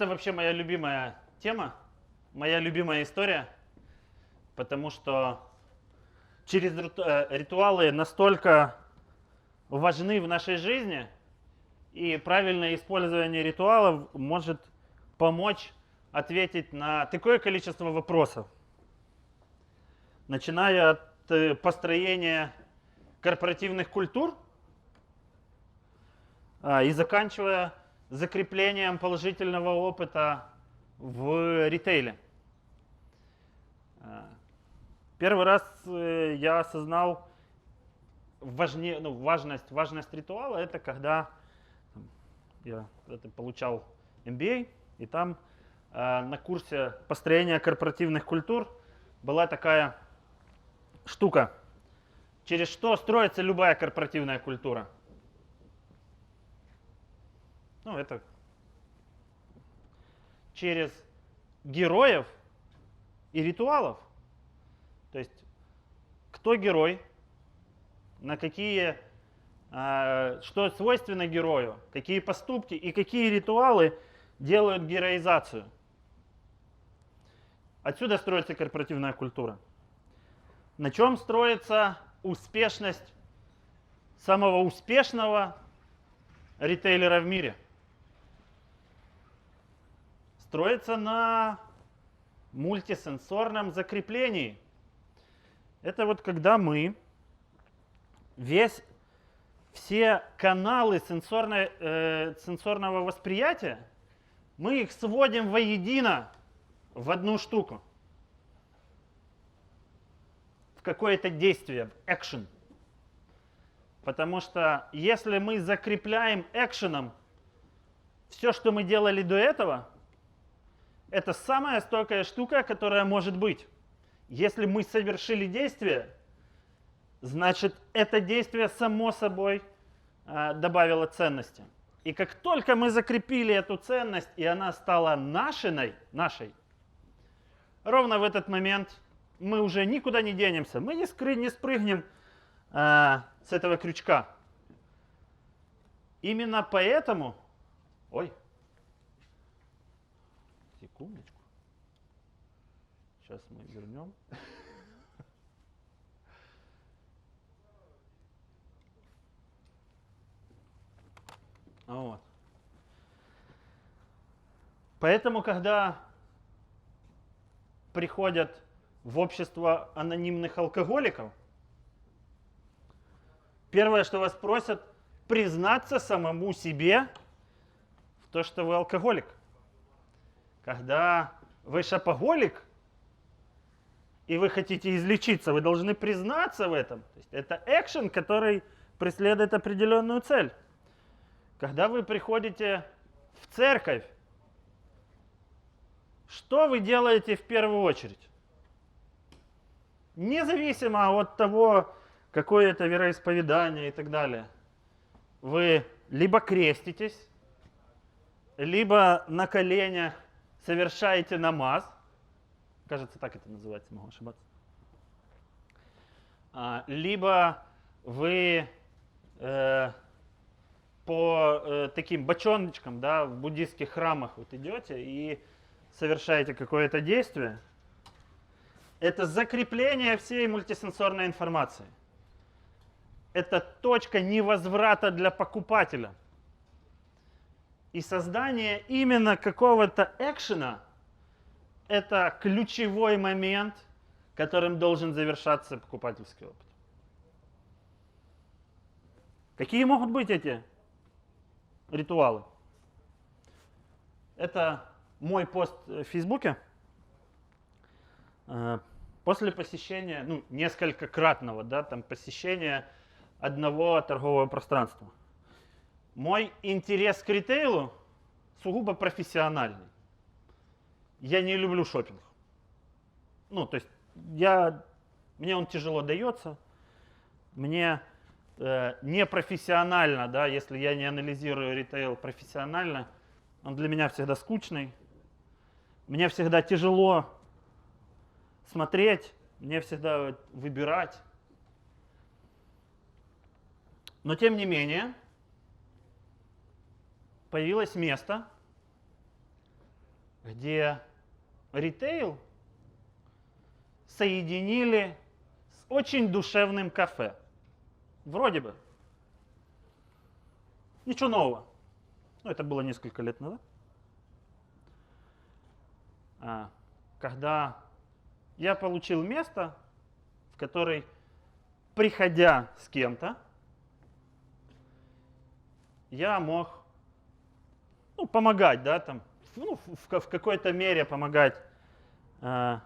Это вообще моя любимая тема, моя любимая история, потому что через э, ритуалы настолько важны в нашей жизни, и правильное использование ритуалов может помочь ответить на такое количество вопросов. Начиная от э, построения корпоративных культур а, и заканчивая закреплением положительного опыта в ритейле. Первый раз э, я осознал важне, ну, важность, важность ритуала, это когда я это получал MBA, и там э, на курсе построения корпоративных культур была такая штука, через что строится любая корпоративная культура. Ну, это через героев и ритуалов. То есть, кто герой, на какие, э, что свойственно герою, какие поступки и какие ритуалы делают героизацию. Отсюда строится корпоративная культура. На чем строится успешность самого успешного ритейлера в мире? Строится на мультисенсорном закреплении. Это вот когда мы весь, все каналы сенсорной, э, сенсорного восприятия, мы их сводим воедино в одну штуку. В какое-то действие, в экшен. Потому что если мы закрепляем экшеном все, что мы делали до этого, это самая стойкая штука, которая может быть. Если мы совершили действие, значит, это действие само собой э, добавило ценности. И как только мы закрепили эту ценность, и она стала нашей, нашей, ровно в этот момент мы уже никуда не денемся. Мы не, скры, не спрыгнем э, с этого крючка. Именно поэтому... Ой, секундочку. Сейчас мы вернем. Вот. Поэтому, когда приходят в общество анонимных алкоголиков, первое, что вас просят, признаться самому себе в то, что вы алкоголик. Когда вы шапоголик, и вы хотите излечиться, вы должны признаться в этом. То есть это экшен, который преследует определенную цель. Когда вы приходите в церковь, что вы делаете в первую очередь? Независимо от того, какое это вероисповедание и так далее. Вы либо креститесь, либо на коленях совершаете намаз. Кажется, так это называется, могу ошибаться. А, либо вы э, по э, таким бочоночкам, да, в буддийских храмах вот идете и совершаете какое-то действие, это закрепление всей мультисенсорной информации. Это точка невозврата для покупателя. И создание именно какого-то экшена – это ключевой момент, которым должен завершаться покупательский опыт. Какие могут быть эти ритуалы? Это мой пост в Фейсбуке. Э, после посещения, ну, несколько кратного, да, там посещения одного торгового пространства. Мой интерес к ритейлу сугубо профессиональный. Я не люблю шопинг. Ну, то есть я, мне он тяжело дается. Мне э, непрофессионально, да, если я не анализирую ритейл профессионально, он для меня всегда скучный. Мне всегда тяжело смотреть, мне всегда выбирать. Но тем не менее, появилось место, где ритейл соединили с очень душевным кафе. Вроде бы. Ничего нового. Ну, это было несколько лет назад. А, когда я получил место, в которой, приходя с кем-то, я мог ну, помогать, да, там, ну, в, в какой-то мере помогать э,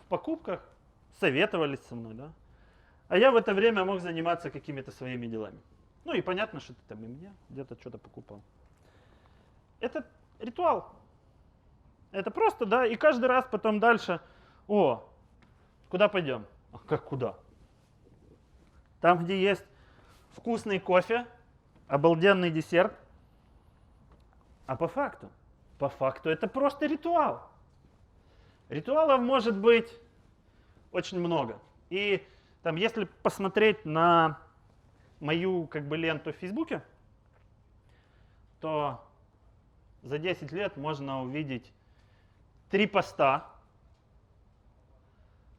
в покупках, советовались со мной, да. А я в это время мог заниматься какими-то своими делами. Ну и понятно, что ты там и мне где-то что-то покупал. Это ритуал. Это просто, да, и каждый раз потом дальше, о, куда пойдем? А как куда? Там, где есть вкусный кофе, обалденный десерт. А по факту? По факту это просто ритуал. Ритуалов может быть очень много. И там, если посмотреть на мою как бы ленту в Фейсбуке, то за 10 лет можно увидеть три поста,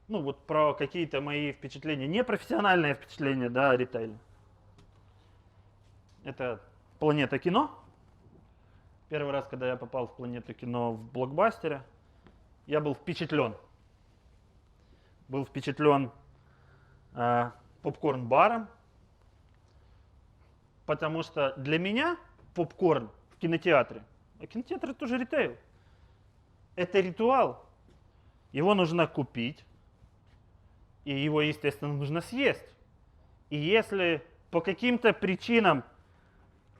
ну вот про какие-то мои впечатления, не профессиональные впечатления, да, ритейл. Это «Планета кино». Первый раз, когда я попал в «Планету кино» в блокбастере, я был впечатлен. Был впечатлен э, попкорн-баром, потому что для меня попкорн в кинотеатре, а кинотеатр это тоже ритейл, это ритуал. Его нужно купить, и его, естественно, нужно съесть. И если по каким-то причинам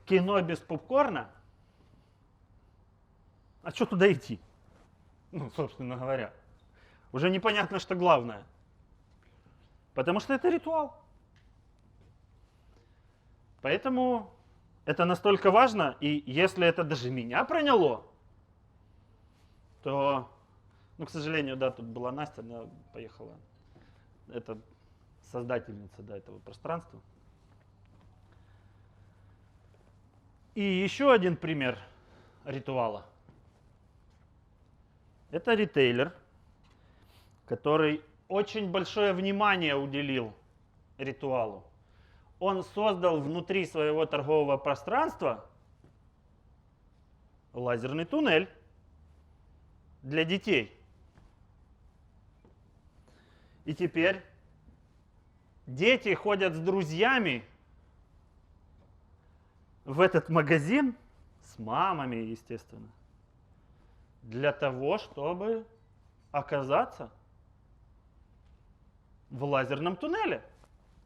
кино без попкорна, а что туда идти? Ну, собственно говоря. Уже непонятно, что главное. Потому что это ритуал. Поэтому это настолько важно, и если это даже меня проняло, то, ну, к сожалению, да, тут была Настя, она поехала. Это создательница да, этого пространства. И еще один пример ритуала. Это ритейлер, который очень большое внимание уделил ритуалу. Он создал внутри своего торгового пространства лазерный туннель для детей. И теперь дети ходят с друзьями в этот магазин с мамами, естественно, для того, чтобы оказаться в лазерном туннеле.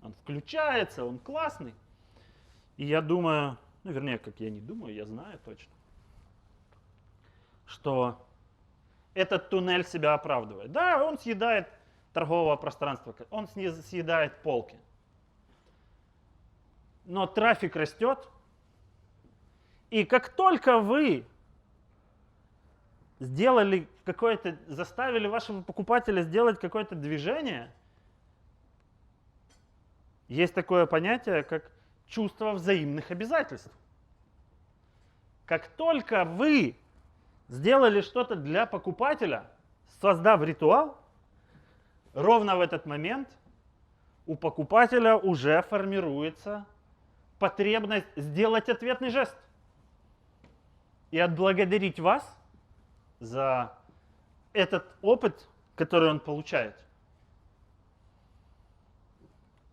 Он включается, он классный. И я думаю, ну вернее, как я не думаю, я знаю точно, что этот туннель себя оправдывает. Да, он съедает торгового пространства, он съедает полки. Но трафик растет, и как только вы сделали какое-то, заставили вашего покупателя сделать какое-то движение, есть такое понятие, как чувство взаимных обязательств. Как только вы сделали что-то для покупателя, создав ритуал, ровно в этот момент у покупателя уже формируется потребность сделать ответный жест и отблагодарить вас за этот опыт, который он получает.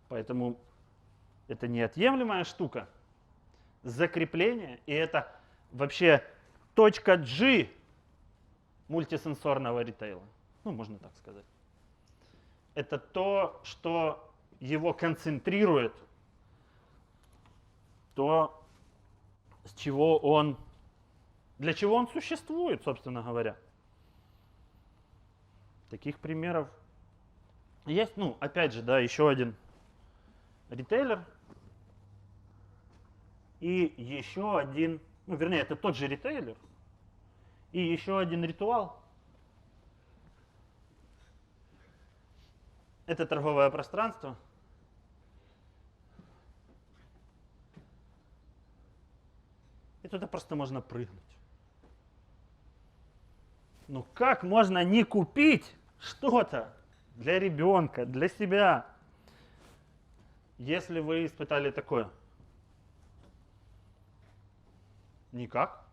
Поэтому это неотъемлемая штука. Закрепление, и это вообще точка G мультисенсорного ритейла. Ну, можно так сказать. Это то, что его концентрирует, то, с чего он для чего он существует, собственно говоря? Таких примеров есть, ну, опять же, да, еще один ритейлер и еще один, ну, вернее, это тот же ритейлер и еще один ритуал. Это торговое пространство. И туда просто можно прыгнуть. Ну как можно не купить что-то для ребенка, для себя, если вы испытали такое? Никак.